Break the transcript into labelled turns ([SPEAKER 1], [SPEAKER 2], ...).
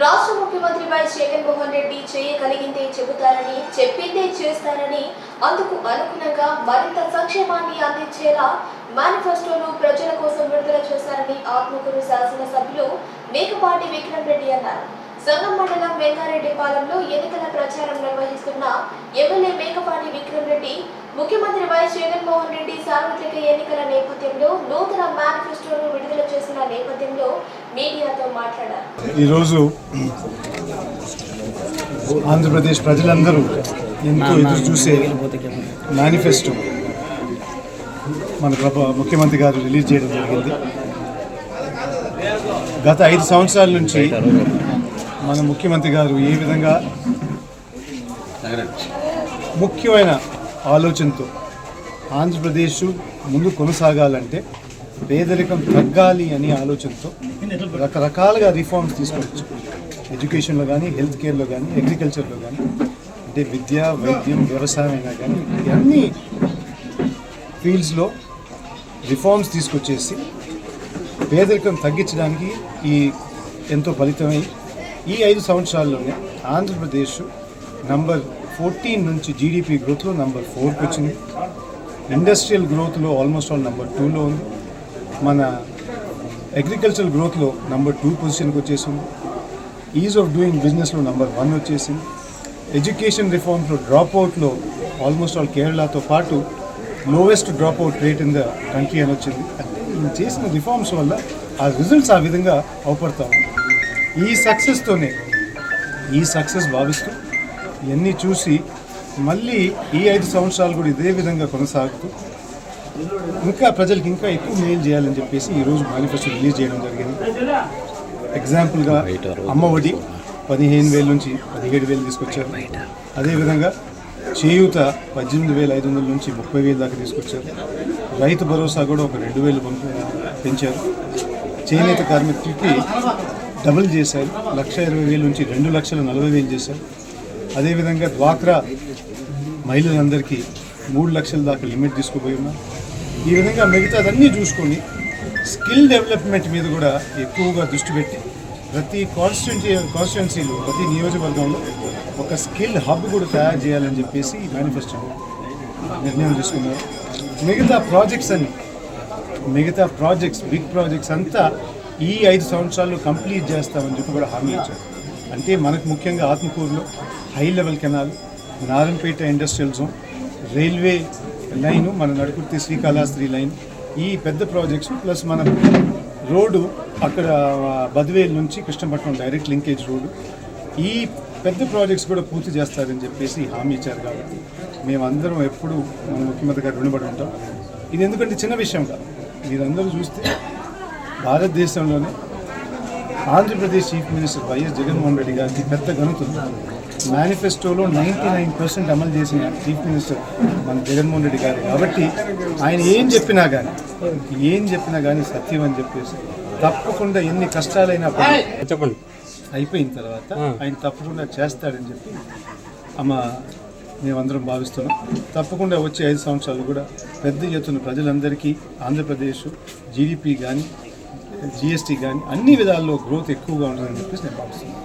[SPEAKER 1] రాష్ట్ర ముఖ్యమంత్రి వై జగన్మోహన్ రెడ్డి చేయగలిగిందే చెబుతారని చెప్పిందే చేస్తారని అందుకు అనుగుణంగా మరింత సంక్షేమాన్ని అందించేలా మేనిఫెస్టోను ప్రజల కోసం విడుదల చేశారని ఆత్మకూరు శాసనసభ్యులు మేకపాటి విక్రమ్ రెడ్డి అన్నారు. సంగం మండలం వెంగారెడ్డిపాలెంలో ఎన్నికల ప్రచారం నిర్వహిస్తున్న ఎమ్మెల్యే మేకపాటి విక్రమ్ రెడ్డి ముఖ్యమంత్రి వైఎస్ జగన్మోహన్ రెడ్డి సార్వత్రిక ఎన్నికల నేపథ్యంలో నూతన మేనిఫెస్టోను విడుదల చేసిన నేపథ్యంలో
[SPEAKER 2] ఈరోజు ఆంధ్రప్రదేశ్ ప్రజలందరూ ఎంతో ఎదురు చూసే మేనిఫెస్టో మన ప్రభ ముఖ్యమంత్రి గారు రిలీజ్ చేయడం జరిగింది. గత ఐదు సంవత్సరాల నుంచి మన ముఖ్యమంత్రి గారు ఏ విధంగా ముఖ్యమైన ఆలోచనతో ఆంధ్రప్రదేశ్ ముందు కొనసాగాలంటే పేదరికం తగ్గాలి అనే ఆలోచనతో రకరకాలుగా రిఫార్మ్స్ తీసుకోవచ్చు. ఎడ్యుకేషన్లో కానీ హెల్త్ కేర్లో కానీ అగ్రికల్చర్లో కానీ అంటే విద్య వైద్యం వ్యవసాయం అయినా కానీ అన్ని ఫీల్డ్స్లో రిఫార్మ్స్ తీసుకొచ్చేసి పేదరికం తగ్గించడానికి ఈ ఎంతో ఫలితమై ఈ ఐదు సంవత్సరాల్లోనే ఆంధ్రప్రదేశ్ నంబర్ ఫోర్టీన్ నుంచి జీడిపి గ్రోత్లో నంబర్ ఫోర్కి వచ్చింది. ఇండస్ట్రియల్ గ్రోత్లో ఆల్మోస్ట్ ఆల్ నంబర్ టూలో ఉంది. మన అగ్రికల్చరల్ గ్రోత్లో నంబర్ టూ పొజిషన్కి వచ్చేసింది. ఈజ్ ఆఫ్ డూయింగ్ బిజినెస్లో నంబర్ వన్ వచ్చేసింది. ఎడ్యుకేషన్ రిఫార్మ్స్లో డ్రాప్ అవుట్లో ఆల్మోస్ట్ ఆల్ కేరళతో పాటు lowest drop out rate in the country అని వచ్చింది. అంటే చేసిన రిఫార్మ్స్ వల్ల ఆ రిజల్ట్స్ ఆ విధంగా అవపడతా ఈ సక్సెస్తోనే ఈ సక్సెస్ భావిస్తూ ఇవన్నీ చూసి మళ్ళీ ఈ ఐదు సంవత్సరాలు కూడా ఇదే విధంగా కొనసాగుతూ ఇంకా ప్రజలకు ఇంకా ఎక్కువ మేలు చేయాలని చెప్పేసి ఈరోజు మేనిఫెస్టో రిలీజ్ చేయడం జరిగింది. ఎగ్జాంపుల్గా అమ్మ ఒడి పదిహేను వేల నుంచి పదిహేడు వేలు తీసుకొచ్చారు. అదేవిధంగా చేయూత పద్దెనిమిది వేల ఐదు వందల నుంచి ముప్పై వేలు దాకా తీసుకొచ్చారు. రైతు భరోసా కూడా ఒక రెండు వేలు పెంచారు. చేనేత కార్మికులకి డబుల్ చేశారు. లక్ష ఇరవై వేల నుంచి రెండు లక్షల నలభై వేలు చేశారు. అదేవిధంగా డ్వాక్రా మహిళలందరికీ మూడు లక్షల దాకా లిమిట్ తీసుకుపోయి ఉన్నారు ఈ విధంగా మిగతాదన్నీ చూసుకొని స్కిల్ డెవలప్మెంట్ మీద కూడా ఎక్కువగా దృష్టి పెట్టి ప్రతి కాన్స్టిట్యూన్సీ కాన్స్టిట్యున్సీలో ప్రతి నియోజకవర్గంలో ఒక స్కిల్ హబ్ కూడా తయారు చేయాలని చెప్పేసి మేనిఫెస్టో నిర్ణయం తీసుకున్నారు. మిగతా ప్రాజెక్ట్స్ అన్ని మిగతా ప్రాజెక్ట్స్ బిగ్ ప్రాజెక్ట్స్ అంతా ఈ ఐదు సంవత్సరాల్లో కంప్లీట్ చేస్తామని చెప్పి కూడా హామీ ఇచ్చారు. అంటే మనకు ముఖ్యంగా ఆత్మకూరులో high level canal Narampeta industrial zone railway line మన నడుకుర్తి శ్రీకాళహస్తి లైన్ ఈ పెద్ద ప్రాజెక్ట్స్ ప్లస్ మన రోడ్డు అక్కడ బద్వేల్ నుంచి కృష్ణపట్నం డైరెక్ట్ లింకేజ్ రోడ్డు. ఈ పెద్ద ప్రాజెక్ట్స్ కూడా పూర్తి చేస్తారని చెప్పేసి హామీ ఇచ్చారు కాబట్టి మేమందరం ఎప్పుడు మన ముఖ్యమంత్రి గారు రుణపడి ఉంటాం. ఇది ఎందుకంటే చిన్న విషయం కాదు. మీరందరూ చూస్తే భారతదేశంలోనే Andhra Pradesh chief minister YS Jaganmohan Reddy గారికి పెద్ద ఘనత మేనిఫెస్టోలో నైంటీ నైన్ పర్సెంట్ అమలు చేసిన చీఫ్ మినిస్టర్ మన జగన్మోహన్ రెడ్డి గారు. కాబట్టి ఆయన ఏం చెప్పినా కానీ ఏం చెప్పినా కానీ సత్యం అని చెప్పేసి తప్పకుండా ఎన్ని కష్టాలైనా పడి
[SPEAKER 3] చెప్పండి.
[SPEAKER 2] అయిపోయిన తర్వాత ఆయన తప్పకుండా చేస్తాడని చెప్పి అమ్మ మేమందరం భావిస్తున్నాం. తప్పకుండా వచ్చే ఐదు సంవత్సరాలు కూడా పెద్ద ఎత్తున ప్రజలందరికీ ఆంధ్రప్రదేశ్ జీడిపి కానీ జిఎస్టీ కానీ అన్ని విధాల్లో గ్రోత్ ఎక్కువగా ఉంటుందని చెప్పేసి నేను భావిస్తున్నాను.